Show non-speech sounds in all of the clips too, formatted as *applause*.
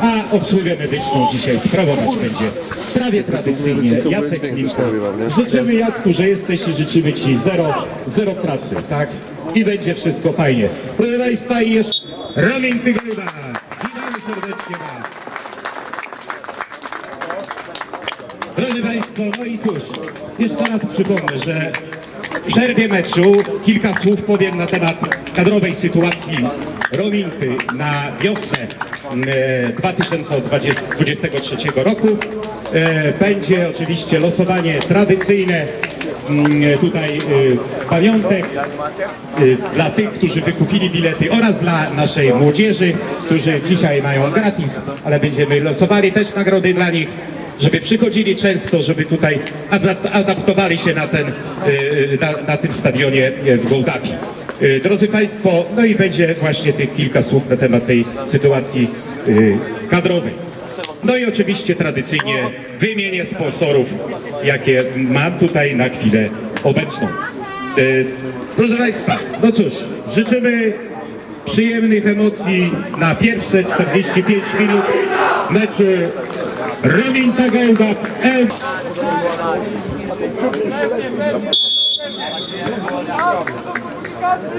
a obsługę medyczną dzisiaj sprawować będzie prawie tradycyjnie Jacek Klimko. Życzymy Jacku, że jesteś i życzymy Ci zero, zero pracy, tak? I będzie wszystko fajnie. Proszę Państwa i jeszcze Romin Tygryba. Witamy serdecznie Was. Drodzy Państwo, no i cóż, jeszcze raz przypomnę, że w przerwie meczu kilka słów powiem na temat kadrowej sytuacji Rominty na wiosnę 2023 roku. E, Będzie oczywiście losowanie tradycyjne mm, tutaj e, pamiątek e, dla tych, którzy wykupili bilety oraz dla naszej młodzieży, którzy dzisiaj mają gratis, ale będziemy losowali też nagrody dla nich żeby przychodzili często, żeby tutaj adap- adaptowali się na, ten, na, na tym stadionie w Gołdapi. Y, Drodzy Państwo, no i będzie właśnie tych kilka słów na temat tej sytuacji y, kadrowej. No i oczywiście tradycyjnie wymienię sponsorów, jakie mam tutaj na chwilę obecną. Y, Proszę Państwa, no cóż, życzymy przyjemnych emocji na pierwsze 45 minut meczu Rominta Gołdap L.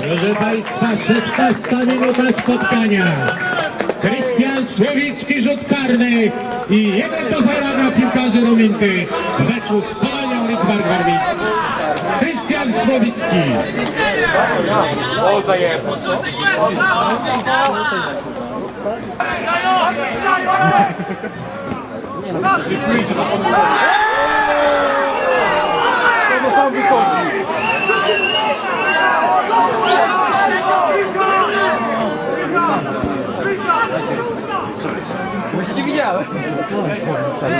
Proszę Państwa, 16 minuta spotkania. Krystian Słowicki, rzut karny i 1 do 0 dla piłkarzy Rominty w meczu z Polonią Litwar. Krystian Słowicki. *laughs*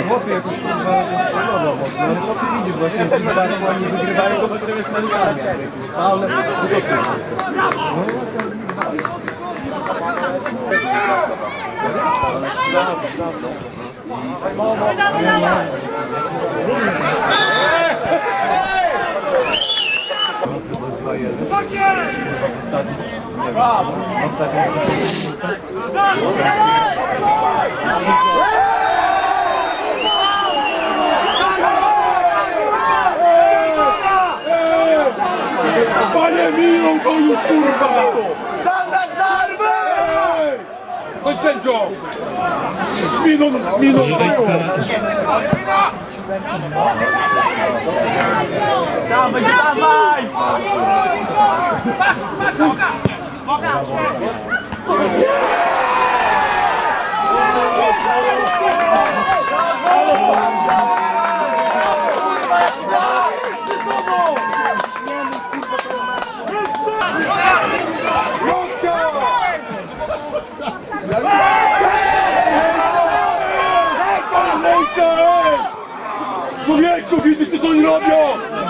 Chłopie jakoś kurwa strzelował mocno, ale chłopie widzisz właśnie, w Lidzbarku oni wygrywają, bo potrzebujesz kwalifikacje. Jakieś faule, Panie minął to już kurwa! Zabrać zarwę! Chodź sędzio! Minął, minął Proszę było! Państwa, Dawaj, dawaj! Człowieku, widzisz co oni robią?